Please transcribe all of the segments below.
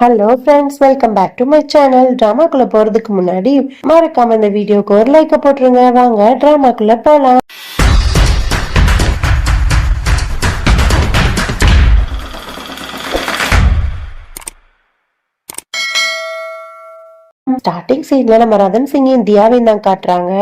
Hello friends welcome back to my channel ட்ராமாக்குள்ள போறதுக்கு முன்னாடி மறக்காம இந்த வீடியோக்கு ஒரு லைக் போட்டுருங்க. வாங்க ட்ராமாக்குள்ள போலாம். ஸ்டார்டிங் சீன்ல நம்ம ரதன் சிங்கையும் தியாவையும் தான் காட்டுறாங்க.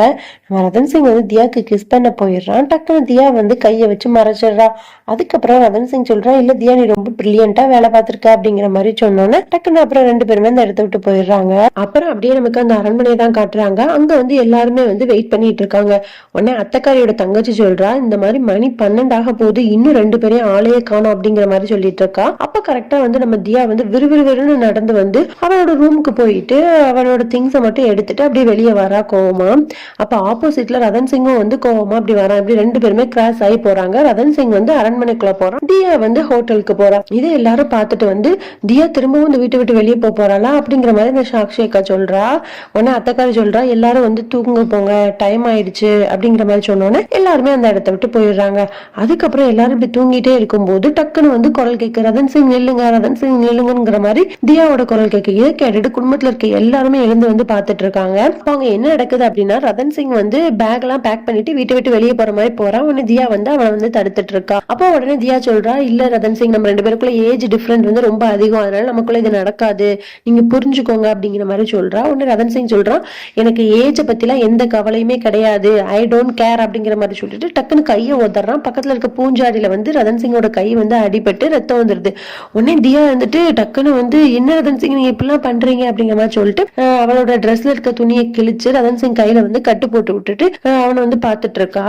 நம்ம ரதன் சிங் வந்து தியாக்கு கிஸ் பண்ண போயிடுறான். டக்குனு தியா வந்து கையை வச்சு மறைச்சிடுறா. அதுக்கப்புறம் ரதன் சிங் சொல்றான் இல்ல தியா நீ ரொம்ப பிரில்லியண்டா வேலை பார்த்திருக்க அப்படிங்கிற மாதிரி சொன்னோன்னே டக்குன்னு அப்புறம் ரெண்டு பேருமே அந்த இடத்த விட்டு போயிடுறாங்க. அப்புறம் அப்படியே நமக்கு அந்த அரண்மனையை தான் காட்டுறாங்க. அங்க வந்து எல்லாருமே வந்து வெயிட் பண்ணிட்டு இருக்காங்க. உடனே அத்தக்காரியோட தங்கச்சி சொல்றா இந்த மாதிரி மணி பன்னெண்டாக போகுது இன்னும் ரெண்டு பேரையும் ஆளையே காணும் அப்படிங்கிற மாதிரி சொல்லிட்டு இருக்கா. அப்ப கரெக்டா வந்து நம்ம தியா வந்து விறுவிறுவிறுன்னு நடந்து வந்து அவளோட ரூமுக்கு போயிட்டு அவனோட திங்ஸை மட்டும் எடுத்துட்டு அப்படியே வெளியே வரா கோவமா. அப்ப ஆப்போசிட்ல ரதன் சிங்கும் வந்து கோவமா அப்படி வரா. இப்படி ரெண்டு பேருமே கிராஸ் ஆகி போறாங்க. ரதன் சிங் வந்து அரண்மனைக்குள்ள போறான். தியா வந்து ஹோட்டலுக்கு போறான் இதை எல்லாரும் பார்த்துட்டு வந்து தியா திரும்பவும் இந்த வீட்டை விட்டு வெளியே போக போறாளா? அப்படிங்கிற மாதிரி இந்த சாக்ஷி அக்கா சொல்றா. உடனே அத்தக்கார சொல்றா எல்லாரும் வந்து தூங்க போங்க. டைம் ஆயிடுச்சு. அப்படிங்கிற மாதிரி சொன்னோன்னே எல்லாருமே அந்த இடத்த விட்டு போயிடுறாங்க. அதுக்கப்புறம் எல்லாரும் இப்படி தூங்கிட்டே இருக்கும்போது டக்குன்னு வந்து குரல் கேட்க ரதன் சிங் நில்லுங்க ரதன் சிங் நில்லுங்கிற மாதிரி தியாவோட குரல் கேட்க இதை கேட்டுட்டு குடும்பத்துல இருக்க எல்லாருமே எழுந்து வந்து பார்த்துட்டு இருக்காங்க அவங்க என்ன நடக்குது அப்படின்னா ரதன் சிங் வந்து பேக் எல்லாம் பேக் பண்ணிட்டு வீட்டை விட்டு வெளியே போற மாதிரி போறான் உடனே தியா வந்து அவனை வந்து தடுத்துட்டு இருக்கா அப்போ உடனே தியா சொல்றா இல்ல ரதன் சிங் நம்ம ரெண்டு பேருக்குள்ள ஏஜ் டிஃபரெண்ட் வந்து ரொம்ப அதிகம். அதனால நமக்குள்ள இது நடக்காது. நீங்க புரிஞ்சுக்கோங்க அப்படிங்கிற மாதிரி சொல்றா. உடனே ரதன் சிங் சொல்றான் எனக்கு ஏஜ பத்திலாம் எந்த கவலையுமே கிடையாது. ஐ டோன்ட் கேர் அப்படிங்கிற மாதிரி சொல்லிட்டு டக்குன்னு கையை உதறான். பக்கத்துல இருக்க பூஞ்சாடியில வந்து ரதன் சிங்கோட கை வந்து அடிபட்டு ரத்தம் வந்துருது. உடனே தியா வந்துட்டு டக்குன்னு வந்து என்ன ரதன் சிங் நீங்க இப்படிலாம் பண்றீங்க? அப்படிங்கிற மாதிரி சொல்லிட்டு அவளோட ட்ரெஸ்ல இருக்க துணியை கிழிச்சு ரதன் சிங் கையில வந்து கட்டு போட்டு விட்டுட்டு அவனை வந்து பாத்துட்டு இருக்கா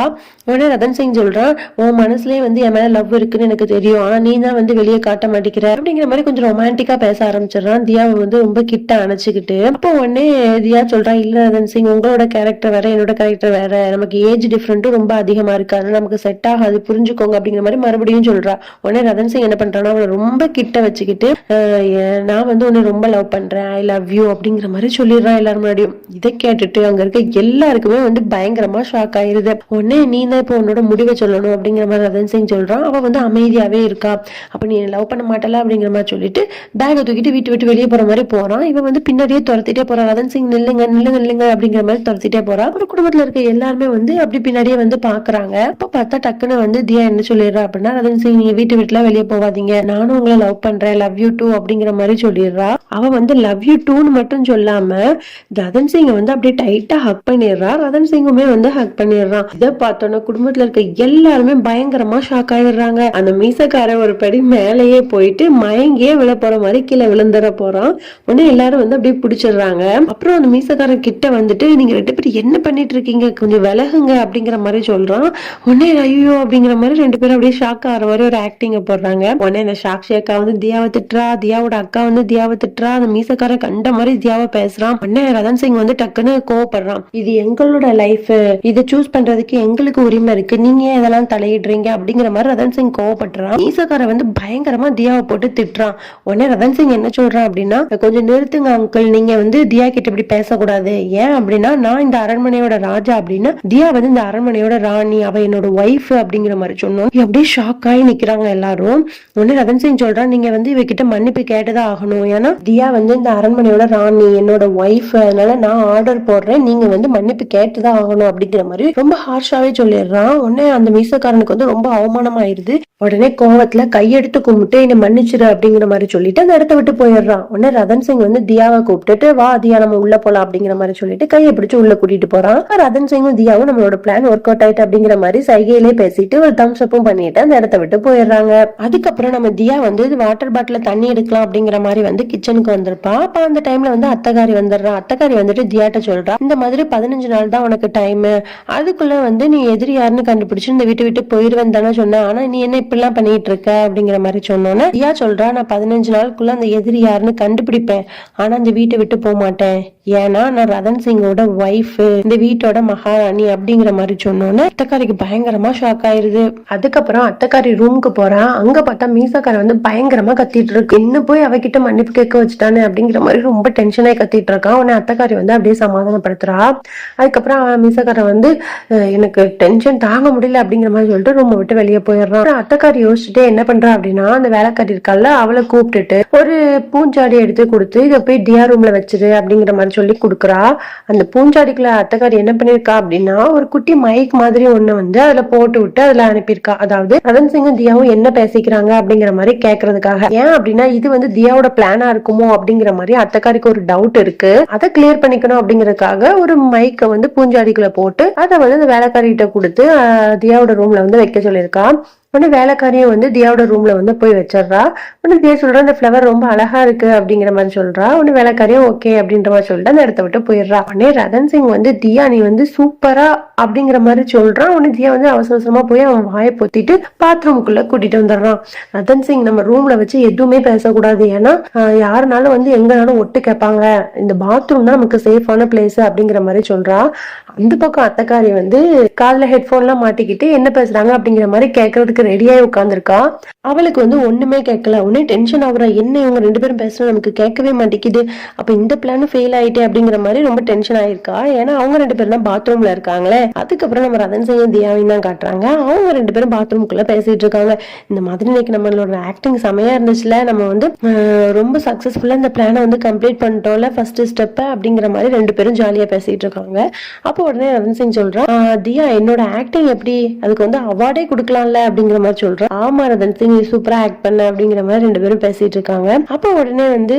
உடனே ரதன் சிங் சொல்றான் உன் மனசுலயே வந்து என் மேல லவ் இருக்குன்னு எனக்கு தெரியும். ஆனா நீ தான் வந்து வெளியே காட்ட மாட்டேங்கிற. அப்படிங்கிற மாதிரி கொஞ்சம் ரொமான்டிக்கா பேச ஆரம்பிச்சிடறான். தியாவை வந்து ரொம்ப கிட்ட அணைச்சிக்கிட்டு. அப்போ உடனே தியா சொல்றான் இல்ல ரதன் சிங் உங்களோட கேரக்டர் வேற என்னோட கேரக்டர் வேற. நமக்கு ஏஜ் டிஃப்ரெண்ட்டும் ரொம்ப அதிகமா இருக்கு அதனால நமக்கு செட் ஆகாது. புரிஞ்சுக்கோங்க. அப்படிங்கிற மாதிரி மறுபடியும் சொல்றா. உடனே ரதன் சிங் என்ன பண்றான்னா அவளை ரொம்ப கிட்ட வச்சுக்கிட்டு நான் வந்து உன்னை ரொம்ப லவ் பண்றேன். ஐ லவ் யூ அப்படிங்கிற மாதிரி சொல்லிடுறான் எல்லாரும் முன்னாடியும். இதை கேட்டுட்டு அங்க இருக்க எல்லாருக்குமே வந்து பயங்கரமா ஷாக் ஆயிருது. உடனே நீ தான் இப்போ உன்னோட முடிவை சொல்லணும் அப்படிங்கிற மாதிரி ரதன் சிங் சொல்றான். அவ வந்து அமைதியாவே இருக்கா. அப்ப நீ லவ் பண்ண மாட்டல அப்படிங்கிற மாதிரி சொல்லிட்டு பேக்கை தூக்கிட்டு வீட்டு விட்டு வெளியே போற மாதிரி போறான். இவன் வந்து பின்னாடியே துரத்திட்டே போறான் ரதன் சிங் நில்லுங்க நில்லுங்க நில்லுங்க அப்படிங்கிற மாதிரி துரத்திட்டே போறான் ஒரு குடும்பத்துல இருக்க எல்லாருமே வந்து அப்படி பின்னாடியே வந்து பாக்குறாங்க. அப்ப பார்த்தா டக்குன்னு வந்து தியா என்ன சொல்லிடுறா அப்படின்னா ரதன் சிங் நீங்க வீட்டு விட்டுலாம் வெளியே போகாதீங்க. நானும் உங்களை லவ் பண்றேன். லவ் யூ டூ அப்படிங்கிற மாதிரி சொல்லிடுறா. அவ வந்து லவ் யூ டூன்னு மட்டும் இல்லாமல் ரதன் சிங்கை வந்து அப்படியே டைட்டா ஹக் பண்ணிடுறா. ரதன் சிங்குமே வந்து ஹக் பண்ணிடுறான். இதை பார்த்தோன்னா குடும்பத்துல இருக்க எல்லாருமே பயங்கரமா ஷாக் ஆயிடுறாங்க. அந்த மீசக்கார ஒரு படி மேலேயே போயிட்டு மயங்கியே விழ போற மாதிரி கீழே விழுந்துட போறான். உடனே எல்லாரும் வந்து அப்படியே பிடிச்சிடுறாங்க. அப்புறம் அந்த மீசக்காரன் கிட்ட வந்துட்டு நீங்க ரெண்டு பேரும் என்ன பண்ணிட்டு இருக்கீங்க? கொஞ்சம் விலகுங்க அப்படிங்கிற மாதிரி சொல்றான். உடனே ஐயோ அப்படிங்கிற மாதிரி ரெண்டு பேரும் அப்படியே ஷாக் ஆகிற மாதிரி ஒரு ஆக்டிங்க போடுறாங்க. உடனே இந்த சாக்ஷி அக்கா வந்து தியாவை திட்டுறா. தியாவோட அக்கா வந்து தியாவை திட்டுறா. அந்த மீசக்காரன் கண்ட மாதிரி தியாவை பேசுறான் உடனே ரதன் சிங் வந்து டக்குன்னு கோவப்படுறான். இது எங்களோட லைஃப் இதை சூஸ் பண்றதுக்கு எங்களுக்கு உரிமை இருக்கு. நீங்க ஏன் இதெல்லாம் தலையிடுறீங்க? அப்படிங்கிற மாதிரி ரதன் சிங் கோவப்படுறான். ஈசக்கார வந்து பயங்கரமா தியாவை போட்டு திட்டுறான். உடனே ரதன் சிங் என்ன சொல்றான் அப்படின்னா கொஞ்சம் நிறுத்துங்க அங்கிள் நீங்க வந்து தியா கிட்ட இப்படி பேசக்கூடாது. ஏன் அப்படின்னா நான் இந்த அரண்மனையோட ராஜா அப்படின்னா தியா வந்து இந்த அரண்மனையோட ராணி அவ என்னோட ஒய்ஃப் அப்படிங்கிற மாதிரி சொன்னோம். அப்படியே ஷாக் ஆகி நிக்கிறாங்க எல்லாரும். உடனே ரதன் சிங் சொல்றான் நீங்க வந்து இவகிட்ட மன்னிப்பு கேட்டுதான் ஆகணும். ஏன்னா தியா வந்து இந்த அரண்மனையோட ராணி என்னோட ஒய்ஃப் அதனால நான் ஆர்டர் போடுறேன். நீங்க வந்து மன்னிப்பு கேட்டுதான் ஆகணும் அப்படிங்கிற மாதிரி ரொம்ப ஹார்ஷாவே சொல்லிடுறான். உடனே அந்த மீசக்காரனுக்கு வந்து ரொம்ப அவமானம் ஆயிருது உடனே கோவத்துல கையெடுத்து கும்பிட்டு என்னை மன்னிச்சிரு அப்படிங்கிற மாதிரி சொல்லிட்டு அந்த இடத்த விட்டு போயிடுறான். உடனே ரதன் சிங் வந்து தியாவை கூப்பிட்டுட்டு வா தியா நம்ம உள்ள போலாம் அப்படிங்கிற மாதிரி சொல்லிட்டு கையை பிடிச்சு உள்ள கூட்டிட்டு போறான். ரதன் சிங்கும் தியாவும் நம்மளோட பிளான் ஒர்க் அவுட் ஆயிட்டு அப்படிங்கிற மாதிரி சைகையிலே பேசிட்டு ஒரு தம்ஸ் அப்பும் பண்ணிட்டு அந்த இடத்த விட்டு போயிடுறாங்க. அதுக்கப்புறம் நம்ம தியா வந்து வாட்டர் பாட்டில தண்ணி எடுக்கலாம் அப்படிங்கிற மாதிரி வந்து கிச்சனுக்கு வந்திருப்பா. அப்ப அந்த டைம்ல வந்து அத்தகாரி வந்துடுறான் அத்தகாரி வந்துட்டு தியாட்ட சொல்றா. இந்த மாதிரி பதினஞ்சு நாள் தான் உனக்கு டைம் அதுக்குள்ள வந்து நீ எதிரி யாருன்னு கண்டுபிடிச்சு இந்த வீட்டை விட்டு போயிருவேன் தானே சொன்ன. ஆனா நீ என்ன இப்படிலாம் பண்ணிட்டு இருக்க அப்படிங்கிற மாதிரி சொன்னோன்னே தியா சொல்றா நான் பதினஞ்சு நாளுக்குள்ள அந்த எதிரி யாருன்னு கண்டுபிடிப்பேன். ஆனா அந்த வீட்டை விட்டு போக மாட்டேன். ஏன்னா நான் ரதன் சிங்கோட ஒய்ஃப் இந்த வீட்டோட மகாராணி அப்படிங்கிற மாதிரி சொன்னோன்னே அத்தக்காரிக்கு பயங்கரமா ஷாக் ஆயிருது. அதுக்கப்புறம் அத்தக்காரி ரூமுக்கு போறான் அங்க பார்த்தா மீசாக்கார வந்து பயங்கரமா கத்திட்டு இருக்கு. என்ன போய் அவகிட்ட மன்னிப்பு கேட்க வச்சுட்டானே அப்படிங்கிற மாதிரி ரொம்ப டென்ஷனாയി கத்தி கத்திட்டு இருக்கான் உடனே அத்தைக்காரி வந்து அப்படியே சமாதானப்படுத்துறா. அதுக்கப்புறம் அவன் மீசக்காரன் வந்து எனக்கு டென்ஷன் தாங்க முடியல அப்படிங்கிற மாதிரி சொல்லிட்டு ரூமை விட்டு வெளியே போயிடுறான் அப்புறம் அத்தைக்காரி யோசிச்சுட்டு என்ன பண்றா அப்படின்னா அந்த வேலைக்காரி இருக்கால அவளை கூப்பிட்டுட்டு ஒரு பூஞ்சாடி எடுத்து கொடுத்து இதை போய் டியா ரூம்ல வச்சிரு அப்படிங்கிற மாதிரி சொல்லி கொடுக்குறா. அந்த பூஞ்சாடிக்குள்ள அத்தைக்காரி என்ன பண்ணிருக்கா அப்படின்னா ஒரு குட்டி மைக் மாதிரி ஒண்ணு வந்து அதுல போட்டு விட்டு அதுல அனுப்பியிருக்கா. அதாவது ரதன் சிங்கும் தியாவும் என்ன பேசிக்கிறாங்க அப்படிங்கிற மாதிரி கேக்குறதுக்காக. ஏன் அப்படின்னா இது வந்து தியாவோட பிளானா இருக்குமோ அப்படிங்கிற மாதிரி அத்தைக்காரிக்கு ஒரு டவுட் இருக்கு. அதை கிளியர் பண்ணிக்கணும் அப்படிங்கறதுக்காக ஒரு மைக்கை வந்து பூஞ்சாடிக்குள்ள போட்டு அதை வந்து அந்த வேலைக்காரிகிட்ட கொடுத்து தியாவோட ரூம்ல வந்து வைக்க சொல்லியிருக்கா உடனே வேலைக்காரியும் வந்து தியாவோட ரூம்ல வந்து போய் வச்சிடுறா. உடனே தியா சொல்றா இந்த ஃப்ளவர் ரொம்ப அழகா இருக்கு அப்படிங்கிற மாதிரி சொல்றா. உடனே வேலைக்காரியும் ஓகே அப்படின்ற மாதிரி சொல்லிட்டு அந்த இடத்த விட்டு போயிடுறா. உடனே ரதன் சிங் வந்து தியா நீ வந்து சூப்பரா அப்படிங்கிற மாதிரி சொல்றான் உடனே தியா வந்து அவசர அவசரமா போய் அவன் வாயை பொத்திட்டு பாத்ரூமுக்குள்ள கூட்டிட்டு வந்துடுறான். ரதன் சிங் நம்ம ரூம்ல வச்சு எதுவுமே பேசக்கூடாது. ஏன்னா யாருனாலும் வந்து எங்கனாலும் ஒட்டு கேட்பாங்க. இந்த பாத்ரூம் தான் நமக்கு சேஃபான பிளேஸ் அப்படிங்கிற மாதிரி சொல்றா. அந்த பக்கம் அத்தக்காரி வந்து காதுல ஹெட்போன்லாம் மாட்டிக்கிட்டு என்ன பேசுறாங்க அப்படிங்கிற மாதிரி கேட்கறதுக்கு ரெடியாகி உட்காந்துருக்கா அவளுக்கு வந்து ஒண்ணுமே கேட்கல. ஒன்னே டென்ஷன் ஆகுறா. என்ன இவங்க ரெண்டு பேரும் பேசுறது நமக்கு கேட்கவே மாட்டேங்குது. அப்ப இந்த பிளானும் ஃபெயில் ஆயிட்டே அப்படிங்கிற மாதிரி ரொம்ப டென்ஷன் ஆயிருக்கா? ஏன்னா அவங்க ரெண்டு பேரும் தான் பாத்ரூம்ல இருக்காங்களே. அதுக்கப்புறம் நம்ம ரதன் செய்ய தியாவையும் தான் காட்டுறாங்க. அவங்க ரெண்டு பேரும் பாத்ரூம்குள்ள பேசிட்டு இருக்காங்க. இந்த மாதிரி இன்னைக்கு நம்மளோட ஆக்டிங் செமையா இருந்துச்சுல. நம்ம வந்து ரொம்ப சக்சஸ்ஃபுல்லா இந்த பிளானை வந்து கம்ப்ளீட் பண்ணிட்டோம்ல ஃபர்ஸ்ட் ஸ்டெப் அப்படிங்கிற மாதிரி ரெண்டு பேரும் ஜாலியா பேசிட்டு இருக்காங்க. அப்போ உடனே ரதன் சிங் சொல்றான் தியா என்னோட ஆக்டிங் எப்படி? அதுக்கு வந்து அவார்டே கொடுக்கலாம்ல அப்படிங்கிற மாதிரி சொல்றான் ஆமா ரதன் சிங் நீ சூப்பரா ஆக்ட் பண்ண அப்படிங்கிற மாதிரி ரெண்டு பேரும் பேசிட்டு இருக்காங்க. அப்போ உடனே வந்து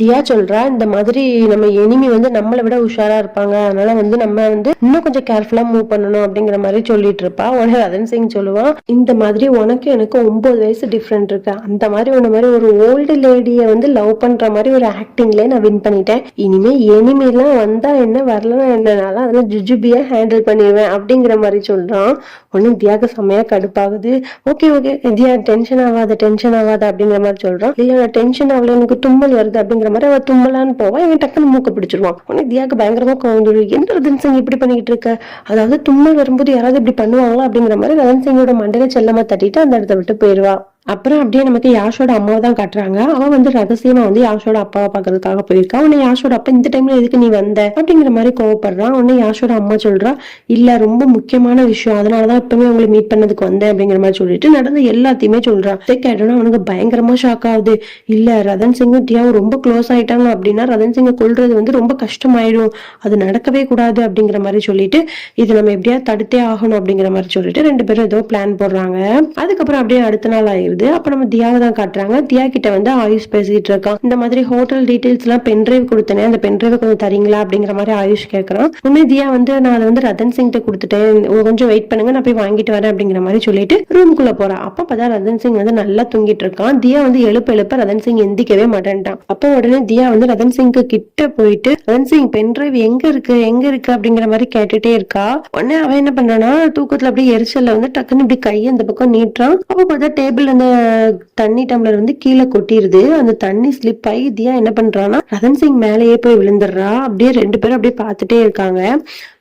தியா சொல்றா இந்த மாதிரி நம்ம எனிமி வந்து நம்மளை விட உஷாரா இருப்பாங்க. அதனால வந்து நம்ம வந்து இன்னும் கொஞ்சம் கேர்ஃபுல்லா மூவ் பண்ணணும் அப்படிங்கிற மாதிரி சொல்லிட்டு இருப்பா. உடனே ரதன் சிங் சொல்லுவான் இந்த மாதிரி உனக்கு எனக்கு ஒன்பது வயசு டிஃப்ரெண்ட் இருக்கு. அந்த மாதிரி உன்ன மாதிரி ஒரு ஓல்டு லேடியை வந்து லவ் பண்ற மாதிரி ஒரு ஆக்டிங்ல நான் வின் பண்ணிட்டேன். இனிமே எனிமி எல்லாம் வந்தா என்ன வரலன்னா என்னனால அதெல்லாம் ஜுஜுபியா ஹேண்டில் பண்ணிடுவேன் அப்படிங்கிற மாதிரி சொல்றான். உடனே தியாக்கு செம்மையா கடுப்பாகுது. Okay okay. தியா டென்ஷன் ஆகாத டென்ஷன் ஆகாத அப்படிங்கிற மாதிரி சொல்றான் இல்ல நான் டென்ஷன் ஆகல எனக்கு தும்மல் வருது அப்படிங்கிற மாதிரி அவ தும்மலான்னு போவா. இவன் டக்குன்னு மூக்க பிடிச்சிருவான். உடனே தியாக்கு பயங்கரமா கோவம் என்ன ரதன் சிங் இப்படி பண்ணிக்கிட்டு இருக்க? அதாவது தும்மல் வரும்போது யாராவது இப்படி பண்ணுவாங்களா அப்படிங்கிற மாதிரி ரதன் சிங்கோட மண்டையில செல்லமா தட்டிட்டு அந்த இடத்த விட்டு போயிருவா. அப்புறம் அப்படியே நமக்கு யாஷோட அம்மாவை தான் காட்டுறாங்க. அவன் வந்து ரகசியமா வந்து யாஷோட அப்பாவை பாக்குறதுக்காக போயிருக்கான் உன்னை யாஷோட அப்பா இந்த டைம்ல எதுக்கு நீ வந்த? அப்படிங்கிற மாதிரி கோவப்படுறான் உன்னை யாஷோட அம்மா சொல்றா இல்ல ரொம்ப முக்கியமான விஷயம். அதனாலதான் இப்பவுமே உங்களை மீட் பண்ணதுக்கு வந்தேன். அப்படிங்கிற மாதிரி சொல்லிட்டு நடந்த எல்லாத்தையுமே சொல்றான் இதை கேட்டோன்னா அவனுக்கு பயங்கரமா ஷாக் ஆகுது. இல்ல ரதன் சிங்கும் டியாவும் ரொம்ப க்ளோஸ் ஆயிட்டாங்க அப்படின்னா ரதன் சிங்கை கொல்றது வந்து ரொம்ப கஷ்டமாயிடும். அது நடக்கவே கூடாது அப்படிங்கிற மாதிரி சொல்லிட்டு இது நம்ம எப்படியா தடுத்தே ஆகணும். அப்படிங்கிற மாதிரி சொல்லிட்டு ரெண்டு பேரும் ஏதோ பிளான் போடுறாங்க. அதுக்கப்புறம் அப்படியே அடுத்த நாள் ஆயிருது அப்ப நம்ம தியாவை தான் காட்டுறாங்க. தியா கிட்ட வந்து ஆயுஷ் பேசிட்டு இருக்கான். இந்த மாதிரி ஹோட்டல் டீடைல்ஸ் எல்லாம் பென்ட்ரைவ் கொடுத்தனே அந்த பென்ட்ரைவ் கொஞ்சம் தரீங்களா அப்படிங்கிற மாதிரி ஆயுஷ் கேட்கறான் உடனே தியா வந்து நான் அதை வந்து ரதன் சிங் கிட்ட கொடுத்துட்டேன் கொஞ்சம் வெயிட் பண்ணுங்க. நான் போய் வாங்கிட்டு வரேன் அப்படிங்கிற மாதிரி சொல்லிட்டு ரூமுக்குள்ள போறான் அப்ப பார்த்தா ரதன் சிங் வந்து நல்லா தூங்கிட்டு இருக்கான். தியா வந்து எழுப்ப எழுப்ப ரதன் சிங் எந்திக்கவே மாட்டேன்ட்டான். அப்போ உடனே தியா வந்து ரதன் சிங்க்கு கிட்ட போயிட்டு ரதன் சிங் பென்ட்ரைவ் எங்க இருக்கு? எங்க இருக்கு? அப்படிங்கிற மாதிரி கேட்டுட்டே இருக்கா. உடனே அவன் என்ன பண்றானா தூக்கத்துல அப்படியே எரிச்சல்ல வந்து டக்குன்னு இப்படி கையை அந்த பக்கம் நீட்டுறான். அப்போ பார்த்தா டேபிள் அந்த தண்ணி டம்ளர் வந்து கீழே கொட்டிருது. அந்த தண்ணி ஸ்லிப் ஆகி தியா என்ன பண்றான்னா ரதன் சிங் மேலேயே போய் விழுந்துடுறா. அப்படியே ரெண்டு பேரும் அப்படியே பார்த்துட்டே இருக்காங்க.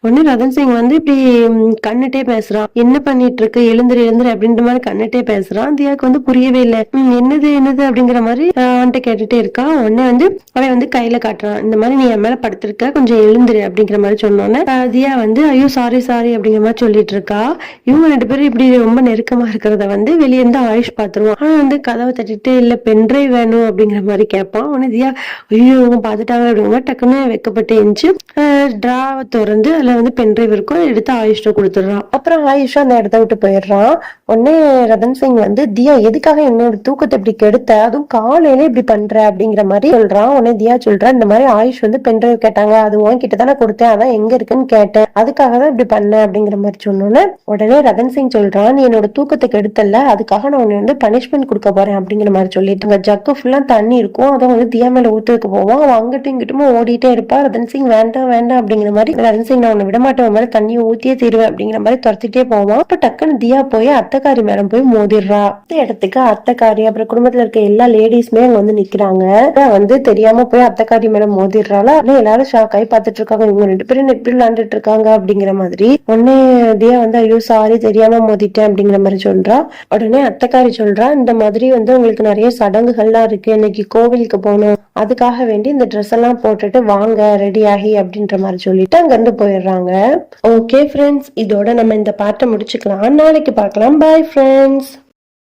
உடனே ரதன் சிங் வந்து இப்படி கண்ணுட்டே பேசுறான் என்ன பண்ணிட்டு இருக்கு எழுந்துரு எழுந்துரு அப்படின்ற மாதிரி கண்ணுட்டே பேசுறான் தியாக்கு வந்து புரியவே இல்லை. "ம், என்னது என்னது? அப்படிங்கிற மாதிரி அவன்கிட்ட கேட்டுட்டே இருக்கா. உடனே வந்து அவன் வந்து கையில காட்டுறான் இந்த மாதிரி நீ என் மேல படுத்திருக்க. கொஞ்சம் எழுந்துரு அப்படிங்கிற மாதிரி சொன்னோன்னே தியா வந்து ஐயோ சாரி சாரி அப்படிங்கிற மாதிரி சொல்லிட்டு இருக்கா. இவங்க ரெண்டு பேரும் இப்படி ரொம்ப நெருக்கமா இருக்கிறத வந்து வெளியே இருந்து ஆயுஷ் பாத்துருவான். ஆனா வந்து கதவை தட்டிட்டு இல்ல பென்ட்ரைவ் வேணும் அப்படிங்கிற மாதிரி கேட்பான் உடனே தியா ஐயோ இவங்க பாத்துட்டாங்க அப்படிங்கிற மாதிரி டக்குன்னு வைக்கப்பட்டு எழுந்துச்சு டிராவை திறந்து அதுல வந்து பென்ட்ரைவ் இருக்கும். எடுத்து ஆயுஷ்ட கொடுத்துடுறான். அப்புறம் ஆயுஷா அந்த இடத்த விட்டு போயிடுறான். உடனே ரதன் சிங் வந்து தியா எதுக்காக என்னோட தூக்கத்தை இப்படி கெடுத்த? அதுவும் காலையில இப்படி பண்ற அப்படிங்கிற மாதிரி சொல்றான். உடனே தியா சொல்றா இந்த மாதிரி ஆயுஷ் வந்து பென்ட்ரைவ் கேட்டாங்க. அது உன்கிட்ட தானே கொடுத்தேன். அதான் எங்க இருக்குன்னு கேட்டேன். அதுக்காக தான் இப்படி பண்ணேன் அப்படிங்கிற மாதிரி சொன்னோன்னே உடனே ரதன் சிங் சொல்றான் நீ என்னோட தூக்கத்தை கெடுத்தல அதுக்காக நான் உன்னை வந்து பனிஷ்மெண்ட் கொடுக்க போறேன் அப்படிங்கிற மாதிரி சொல்லிட்டு அங்க ஜக்கு ஃபுல்லா தண்ணி இருக்கும். அதை வந்து தியா மேல ஊத்துறதுக்கு போவான். அவன் அங்கிட்டும் இங்கிட்டும் ஓடிட்டே இருப்பா. ரதன் சிங் வேண்டாம் வேண்டாம் அப்படிங்கிற மாதிரி ரதன் சிங் நான் அவனை உன்னை விட மேல தண்ணியை ஊத்தியே தீருவேன் அப்படிங்கிற மாதிரி துரத்திட்டே போவான். அப்ப டக்குன்னு தியா போய் அத்தக்காரி மேடம் போய் மோதிடுறா. இந்த இடத்துக்கு அத்தக்காரி அப்புறம் குடும்பத்துல இருக்க எல்லா லேடிஸுமே அங்க வந்து நிக்கிறாங்க. வந்து தெரியாம போய் அத்தக்காரி மேடம் மோதிடுறாளா? ஆனா எல்லாரும் ஷாக் ஆகி பாத்துட்டு இருக்காங்க. இவங்க ரெண்டு பேரும் எப்படி விளாண்டுட்டு இருக்காங்க அப்படிங்கிற மாதிரி. உடனே தியா வந்து ஐயோ சாரி தெரியாம மோதிட்டேன் அப்படிங்கிற மாதிரி சொல்றா. உடனே அத்தக்காரி சொல்றா இந்த மாதிரி வந்து உங்களுக்கு நிறைய சடங்குகள்லாம் இருக்கு. இன்னைக்கு கோவிலுக்கு போகணும். அதுக்காக வேண்டி இந்த ட்ரெஸ் எல்லாம் போட்டுட்டு வாங்க ரெடி ஆகி அப்படின்ற மாதிரி சொல்லிட்டு அங்க இருந்து போயிடுறாங்க ஓகே ஃப்ரெண்ட்ஸ் இதோட நம்ம இந்த பாட்டை முடிச்சுக்கலாம். நாளைக்கு பார்க்கலாம். Bye friends